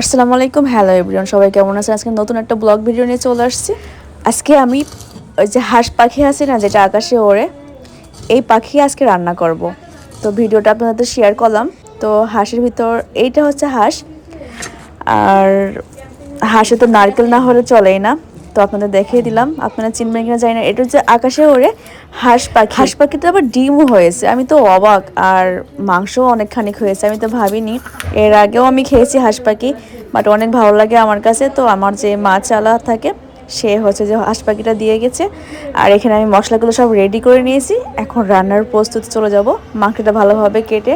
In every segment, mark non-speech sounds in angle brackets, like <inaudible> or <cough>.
আসসালামু আলাইকুম। Hello everyone সবাই কেমন আছেন? আজকে নতুন একটা ব্লগ ভিডিও নিয়ে চলে আসছি। আজকে আমি ওই যে হাঁস পাখি আছে না, যেটা আকাশে ওড়ে, এই পাখি আজকে রান্না করব। তো ভিডিওটা আপনাদের শেয়ার করলাম। তো হাঁসের ভিতর, এইটা হচ্ছে হাঁস। আর হাঁসে তো নারকেল না হলে চলেই না। তো আপনাদের দেখিয়ে দিলাম। আপনারা চিনবেন কিনা জানি না। এটা হচ্ছে আকাশে ওড়ে হাঁস পাখি। হাঁস পাখিতে আবার ডিমও হয়েছে। আমি তো অবাক। আর মাংসও অনেকখানি হয়েছে। আমি তো ভাবিনি। এর আগেও আমি খেয়েছি হাঁস পাখি, বাট অনেক ভালো লাগে আমার কাছে। তো আমার যে মা চালা থাকে, সে হচ্ছে যে হাঁস পাখিটা দিয়ে গেছে। আর এখানে আমি মশলাগুলো সব রেডি করে নিয়েছি। এখন রান্নার প্রস্তুতি চলে যাব। মাংসটা ভালোভাবে কেটে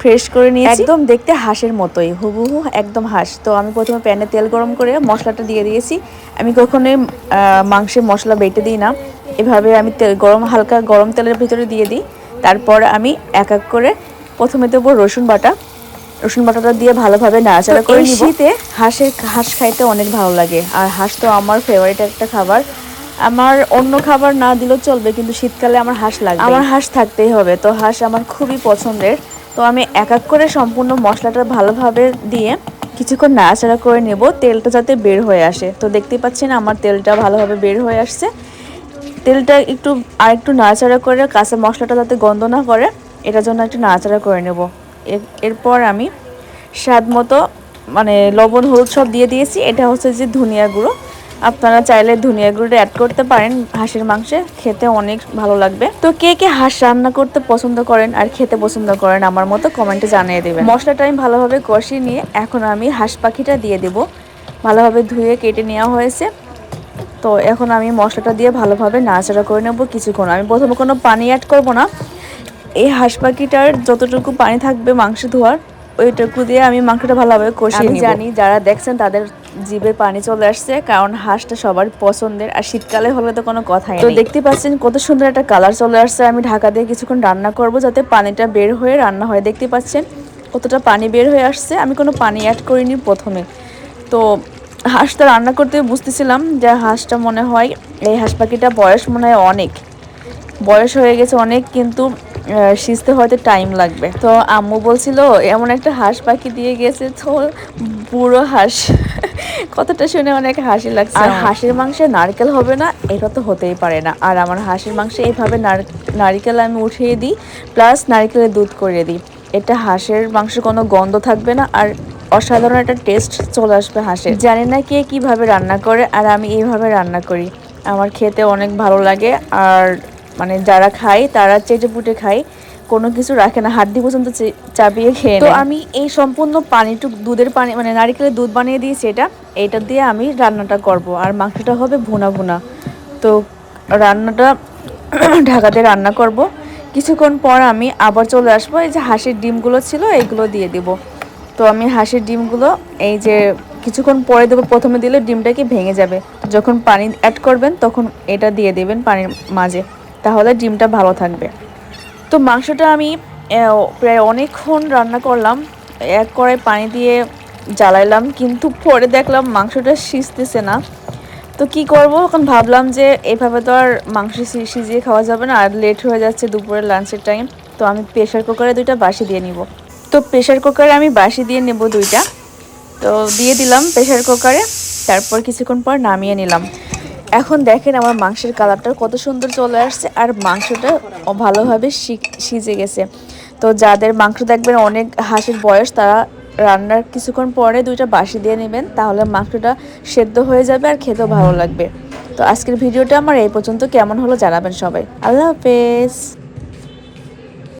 ফ্রেশ করে নিয়েছি। একদম দেখতে হাঁসের মতোই হুবহু একদম হাঁস। তো আমি প্রথমে প্যানে তেল গরম করে মশলাটা দিয়ে দিয়েছি। আমি কখনোই মাংসে মশলা বেটে দিই না। এভাবে আমি তেল গরম হালকা গরম তেলের ভিতরে দিয়ে দিই। তারপর আমি এক এক করে প্রথমে দেবো রসুন বাটা। রসুন বাটাটা দিয়ে ভালোভাবে নাড়াচাড়া করে শীতে হাঁসের হাঁস খাইতে অনেক ভালো লাগে। আর হাঁস তো আমার ফেভারিট একটা খাবার। আমার অন্য খাবার না দিলেও চলবে কিন্তু শীতকালে আমার হাঁস লাগবে আমার হাঁস থাকতেই হবে। তো হাঁস আমার খুবই পছন্দের। তো আমি এক এক করে সম্পূর্ণ মশলাটা ভালোভাবে দিয়ে কিছুক্ষণ নাড়াচাড়া করে নেব। তেলটা যাতে বের হয়ে আসে। তো দেখতেই পাচ্ছেন আমার তেলটা ভালোভাবে বের হয়ে আসছে। তেলটা একটু আর একটু নাড়াচাড়া করে কাঁচা মশলাটা যাতে গন্ধ না করে, এটার জন্য একটু নাড়াচাড়া করে নেব। এর- এরপর আমি স্বাদ মতো মানে লবণ, হলুদ সব দিয়ে দিয়েছি। এটা হচ্ছে যে ধনিয়া গুঁড়ো। আপনারা চাইলে ধনিয়া গুঁড়োটা অ্যাড করতে পারেন। হাঁসের মাংসে খেতে অনেক ভালো লাগবে। তো কে কে হাঁস রান্না করতে পছন্দ করেন আর খেতে পছন্দ করেন আমার মতো কমেন্টে জানিয়ে দেবেন। মশলাটা আমি ভালোভাবে কষিয়ে নিয়ে এখন আমি হাঁস পাখিটা দিয়ে দেব। ভালোভাবে ধুয়ে কেটে নেওয়া হয়েছে। তো এখন আমি মশলাটা দিয়ে ভালোভাবে নাড়াচাড়া করে নেব কিছুক্ষণ। আমি প্রথমে কোনো পানি অ্যাড করব না। এই হাঁস পাখিটার যতটুকু পানি থাকবে মাংস ধোয়ার ওইটুকু দিয়ে আমি মাংসটা ভালোভাবে কষিয়ে জানি যারা দেখছেন তাদের জিভে পানি চলে আসছে কারণ হাঁসটা সবার পছন্দের আর শীতকালে হলে তো কোনো কথাই তো দেখতে পাচ্ছেন কত সুন্দর একটা কালার চলে আসছে। আমি ঢাকা দিয়ে কিছুক্ষণ রান্না করব যাতে পানিটা বের হয়ে রান্না হয়। দেখতে পাচ্ছেন কতটা পানি বের হয়ে আসছে। আমি কোনো পানি অ্যাড করিনি প্রথমে। তো হাঁসটা রান্না করতে বুঝতেছিলাম যে হাঁসটা মনে হয় এই হাঁস পাখিটা বয়স মনে হয় অনেক। বয়স হয়ে গেছে অনেক কিন্তু সিজতে হয়তো টাইম লাগবে। তো আম্মু বলছিল এমন একটা হাঁস পাখি দিয়ে গেছে তো বুড়ো হাঁস কথাটা শুনে অনেক হাসি লাগছে আর হাঁসের মাংসে নারকেল হবে না এটা তো হতেই পারে না। আর আমার হাঁসের মাংসে এইভাবে নারকেল আমি উঠিয়ে দিই প্লাস নারকেলের দুধ করে দিই। এটা হাঁসের মাংস কোনো গন্ধ থাকবে না আর অসাধারণ একটা টেস্ট চলে আসবে হাঁসের। জানি না কে কীভাবে রান্না করে আর আমি এইভাবে রান্না করি। আমার খেতে অনেক ভালো লাগে আর মানে যারা খায় তারা চেটে পুটে খায়। কোনো কিছু রাখে না হাড্ডি পর্যন্ত চাপিয়ে খেয়ে তো আমি এই সম্পূর্ণ পানিটুক দুধের পানি মানে নারিকেলের দুধ বানিয়ে দিয়েছি এটা এইটা দিয়ে আমি রান্নাটা করব। আর মাংসটা হবে ভুনা ভুনা। তো রান্নাটা <clears throat> ঢাকাতে রান্না করব। কিছুক্ষণ পর আমি আবার চলে আসব এই যে হাঁসের ডিমগুলো ছিল এইগুলো দিয়ে দিব। তো আমি হাঁসের ডিমগুলো এই যে কিছুক্ষণ পরে দেবো প্রথমে দিলে ডিমটা কি ভেঙে যাবে। যখন পানি অ্যাড করবেন তখন এটা দিয়ে দেবেন পানির মাঝে। তাহলে ডিমটা ভালো থাকবে। তো মাংসটা আমি প্রায় অনেকক্ষণ রান্না করলাম, এক কড়াই পানি দিয়ে জ্বালাইলাম, কিন্তু পরে দেখলাম মাংসটা সিজতেছে না। তো কি করব? এখন ভাবলাম যে এভাবে তো আর মাংস সিজিয়ে খাওয়া যাবে না, আর লেট হয়ে যাচ্ছে দুপুরের লাঞ্চের টাইম তো আমি প্রেশার কুকারে দুইটা বাসি দিয়ে নিব। তো প্রেশার কুকারে আমি বাসি দিয়ে নেব দুইটা। তো দিয়ে দিলাম প্রেশার কুকারে তারপর কিছুক্ষণ পর নামিয়ে নিলাম। এখন দেখেন আমার মাংসের কালারটা কত সুন্দর চলে আসছে আর মাংসটা ভালোভাবে সিজে গেছে। তো যাদের মাংস দেখবেন অনেক হাসির বয়স, তারা রান্নার কিছুক্ষণ পরে দুইটা বাসি দিয়ে নেবেন, তাহলে মাংসটা সেদ্ধ হয়ে যাবে আর খেতেও ভালো লাগবে। তো আজকের ভিডিওটা আমার এই পর্যন্ত। কেমন হলো জানাবেন সবাই। আল্লাহ হাফেজ।